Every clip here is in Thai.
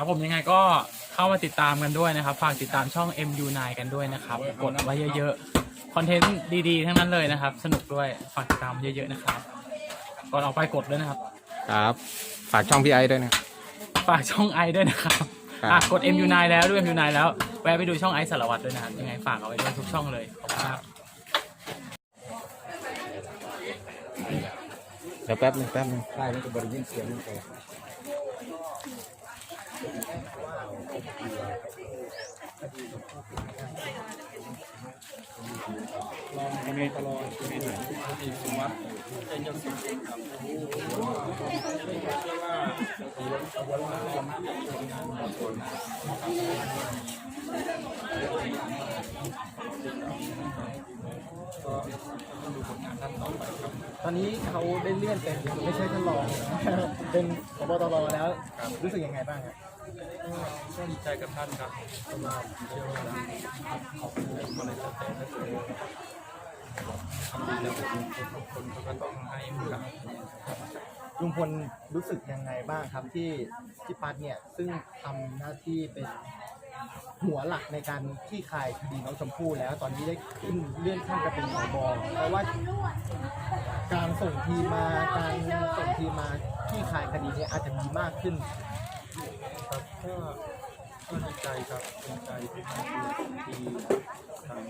ครับผมยังไงก็เข้ามาติดตามกันด้วยนะครับ ฝากติดตามช่อง MU9 กันด้วยนะครับ กดไว้เยอะๆ คอนเทนต์ดีๆ ทั้งนั้นเลยนะครับ สนุกด้วย ฝากติดตามเยอะๆนะครับ ก่อนออกไปกดด้วยนะครับ ครับ ฝากช่องพี่ไอ้ด้วยนะ ฝากช่องไอด้วยนะครับครับ อะกด MU9 แล้วด้วย MU9 แล้ว แวะไปดูช่องไอสารวัตรด้วยนะครับยังไงฝากเอาไว้ด้วยทุกช่องเลย ขอบคุณครับ เดี๋ยวแป๊บนึงแป๊บนึง ใช่มันจะบริยินเสียงมันไป รองพบตรเป็นผู้ที่สุวัสดิ์ใจเจ้าสิครังดูผลงานท่านต่อไปครับตอนนี้เขาได้เลื่อนเป็นไม่ใช่ท่านรอง เป็นพบตรแล้ว รู้สึกยังไงบ้างครับ ก็ดีใจกับท่านครับเพราะว่าเชื่อว่าขอบคุณมาเลยแต่ถ้าเกิดทำดีแล้วทุกคนเขาก็ต้องให้โอกาสลุงพลรู้สึกยังไงบ้างครับที่ที่ปัดเนี่ย ซึ่งทำหน้าที่เป็นหัวหลักในการที่คลายคดีน้องชมพู่แล้ว ตอนนี้ได้ขึ้นเลื่อนขั้นจะเป็นผบเพราะว่าการส่งทีมมาการส่งทีมมาที่คลายคดีเนี้อาจจะมีมากขึ้น ครับก็ก็ดีใจครับดีใจที่ที่ทาง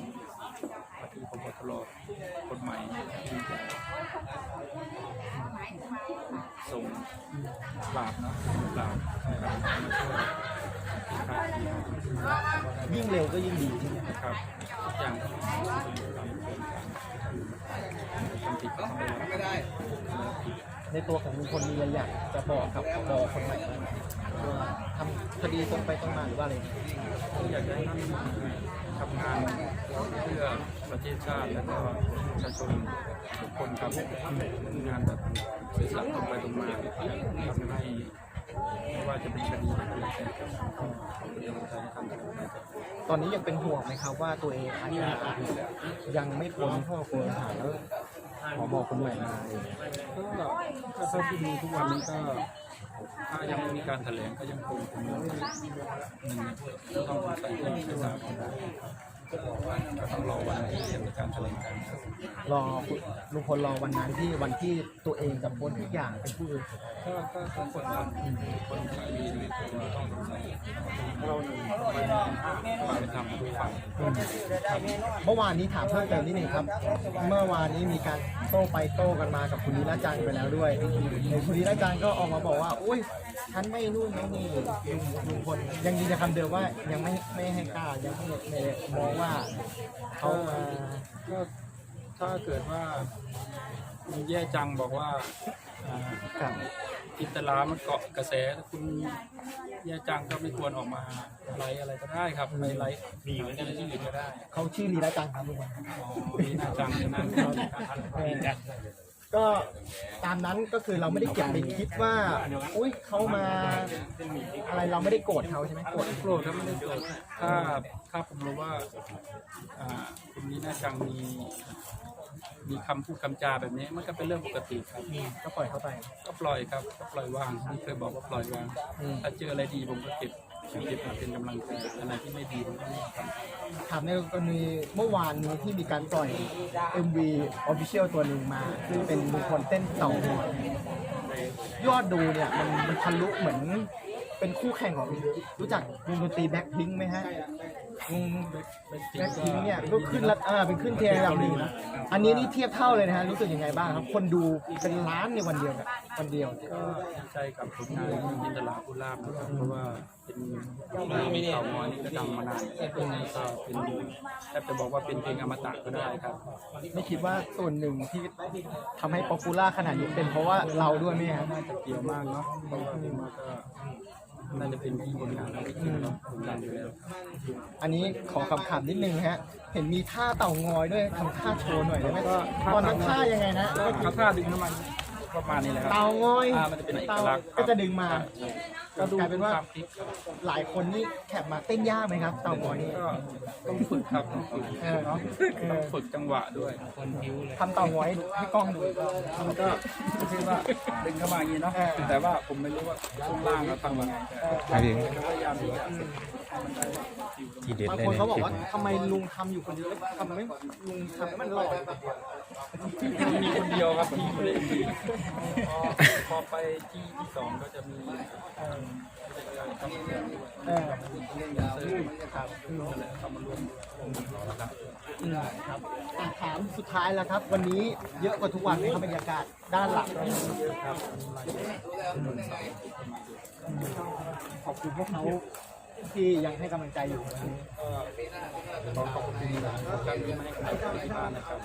ปฏิพบตรคนใหม่ที่จะส่งปราบนะปราบนะครับยิ่งเร็วก็ยิ่งดีใช่ไหมครับอย่างต้องทำตามกระบวนการทำผิดก็ต้อง ในตัวของลุงพลมีอะไรอยากจะบอกกับผบคนใหม่บ้างไหมว่าทำคดีตรงไปตรงมาหรือว่าอะไรก็อยากจะให้ท่านทำงานเพื่อประเทศชาติและก็ประชาชนทุกคนครับทำงานแบบเสียสละตรงไปตรงมาทำให้ไม่ว่าจะเป็นคดีอะไรก็แล้วแต่ครับขอบคุณกำลังใจให้ท่านตอนนี้ยังเป็นห่วงไหมครับว่าตัวเองอาจจะยังไม่พ้นข้อกล่าวหาแล้ว พอบอกคนใหม่มาเองก็ถ้าเท่าที่ดูทุกวันนี้ก็ถ้ายังไม่มีการแถลงก็ยังคงเป็นหนึ่งก็ต้องใส่ใจใส่สารก็ต้องรอวันที่จะมีการแถลงการ รอลุงพลรอวันนั้นที่วันที่ตัวเองจะพ้นทุกอย่างเป็นผู้ก็ก็ทุกคนครับทุกคนขายดีหรือคนต้องสงสัยเราหนึ่งม่ความเป็นธรรมทุกฝ่ายเมื่อวานนี้ถามเพิ่มเติมนิดนึงครับ เมื่อวานนี้มีการโต้ไปโต้กันมากับคุณนิรจันทร์ไปแล้วด้วยคุณนิรจันทร์ก็ออกมาบอกว่าอุ้ยฉันไม่นู่นไม่นี่ลุงลุงพลยังยืนยันคำเดิมว่ายังไม่ไม่ให้กล้ายังไม่ไม่มองว่าเขามา ถ้าเกิดว่ามีแย่จังบอกว่าอ่ากับจินตลามันเกาะกระแสคุณแย่จังก็ไม่ควรออกมาไลฟ์อะไรก็ได้ครับไปไลฟ์มีเหมือนกันที่อื่นก็ได้เขาชื่อนิรจันทร์ครับลุงพลอ๋อมีหน้าจังฉะนั้นก็มีกัน ก็ตามนั้นก็คือเราไม่ได้เก็บไปคิดว่า อุ้ยเขามาอะไรเราไม่ได้โกรธเขาใช่ไหมโกรธโกรธถ้าไม่ได้โกรธถ้าถ้าผมรู้ว่าอ่าคุณนี้น่าจังมีมีคำพูดคำจาแบบนี้มันก็เป็นเรื่องปกติครับ ก็ปล่อยเขาไป ก็ปล่อยครับก็ปล่อยวางนี่เคยบอกว่าปล่อยวางอืมถ้าเจออะไรดีผมก็เก็บ เก็บมาเป็นกำลังใจอะไรที่ไม่ดีทำถามในกรณีเมื่อวานนี้ที่มีการปล่อย MV Official ตัวหนึ่งมา ซึ่งเป็นบุคคลเต้นเต่าหอยยอดดูเนี่ย มันมันทะลุเหมือนเป็นคู่แข่งของรู้จักวงดนตรีแบ็คพิงไหมฮะ แบ็คพิงเนี่ยก็ขึ้นระเออเป็นขึ้นเทียร์ระดับหนึ่งนะอันนี้นี่เทียบเท่าเลยนะฮะรู้สึกยังไงบ้างครับ คนดูเป็นล้านในวันเดียวกันวันเดียว ก็ดีใจกับผลงานของจินตลาภูลาภนะครับเพราะว่าเป็นเพลงเก่ามอยนี่ก็ดังมานานก็เป็นแทบจะบอกว่าเป็นเพลงอมตะก็ได้ครับ ไม่คิดว่าส่วนหนึ่งที่ทำให้ป๊อปปูล่าขนาดนี้เป็นเพราะว่าเราด้วยไหมฮะ น่าจะเกี่ยวมากเนาะเพราะว่าเพลงมาก็ น่าจะเป็นที่ผลงานที่ดีเนาะผลงานอยู่แล้วอันนี้ขอคำถามนิดนึงฮะ เห็นมีท่าเต่างอยด้วยทำท่าโชว์หน่อยได้ไหมตอนนั้นท่ายังไงนะก็เขาท่าดึงน้ำมันประมาณนี้แหละครับเต่างอยอ่ามันจะเป็นเอกลักษณ์ก็จะดึงมา ใช่ก็กลายเป็นว่าตามคลิปครับหลายคนนี่แคปมาเต้นยากไหมครับเต่างอยนี่ก็ต้องฝึกครับต้องฝึกเออเนาะเอต้องอฝึกจังหวะด้วยทำเต่างอยให้กล้องดูอีกรอบมันก็ไม่ใช่ว่าดึงเข้ามาอย่างนี้เนาะเออ แต่ว่าผมไม่รู้ว่าช่วงล่างเราทำยังไงเออครับพี่แต่พยายามที่จะทีเด็ดบางเลยคนเนี่ยเขาบอกคลิปว่าทำไมลุงทำอยู่คนเดียวแล้วทำไม่ลุงทำให้มันหล่ออยู่คนเดียวมีคนเดียวครับที่ไม่ได้มีพอพอไปที่ที่สองก็จะมีเอ่อผู้จัดการ ทำงานด้วยเออเรื่องยาเสพติดครับนั่นแหละเข้ามารวมวงครับครับถามสุดท้ายแล้วครับ วันนี้เยอะกว่าทุกวันไหมครับบรรยากาศด้านหลังขอบคุณพวกเขาที่ยังให้กำลังใจอยู่นนี้ก็ ขอขอบคุณการที่มาให้กำลังใจที่บ้านนะครับ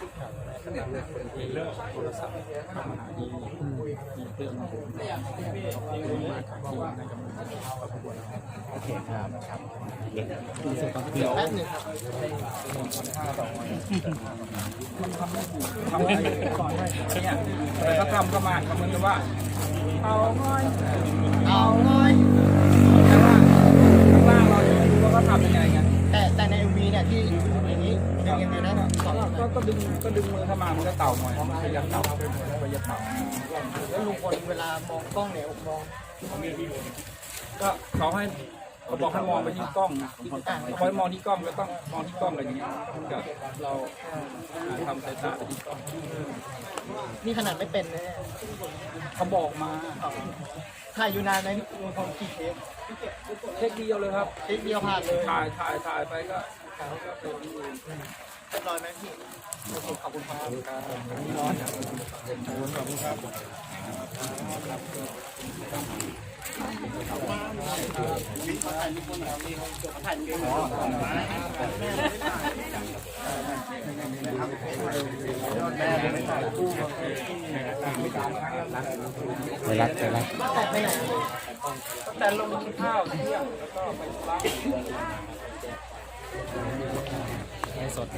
ขณะเลือกคนที่เลือกโทรศัพท์เข้ามาหาที่มีเรื่องของผมขอบคุณมากครับที่ให้กำลังใจขอบคุณครับโอเคครับครับเดี๋ยวแป๊บหนึงครับทำให้ก่อนให้เนี่ยแต่ก็ทำเข้ามาเขาเหมือนกับว่าเอาง่อยเอาง่อย ดึงก็ดึงมือเข้ามามันก็เต่าหน่อยมันพยายามเต่าพยายามเต่าแล้วลุงพลเวลามองกล้องเนี่ยมองก็เขาให้เขาบอกให้มองไปที่กล้องนะเขาให้มองที่กล้องก็ต้องมองที่กล้องอะไรอย่างเงี้ยก็เราทำสายตาไปที่กล้องนี่ขนาดไม่เป็นนะเขาบอกมาถ่ายอยู่นานไหมลุงพลกี่เทปเทคเดียวเลยครับเทปเดียวผ่านเลยถ่ายถ่ายถ่ายไปก็ก็เป็น เรียบร้อยไหมพี่โอเคขอบคุณครับไวรัสไวรัสแต่ลงกินข้าวเที่ยงแล้วก็ไปธุระไม่สดห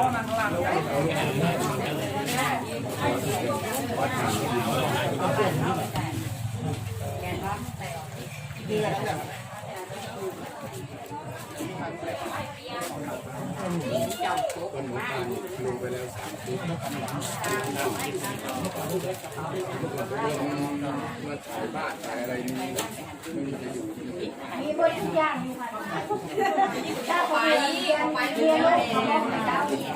ยหรือยัง มีบททุกอย่างอยู่ค่ะถ้าไปไปเรียนลูกเขาบอกให้เจ้าเนี่ย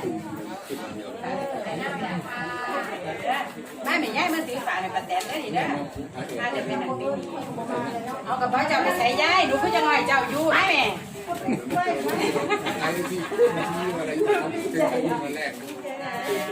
ไม่ไม่ย้ายมันถือฝาในประแตนได้ดีนะน่าจะเป็นหนังปีนี้เอากับพ่อเจ้าไปใส่ย้ายหนูก็จะง่อยเจ้าอยู่นะแม่ ด้วย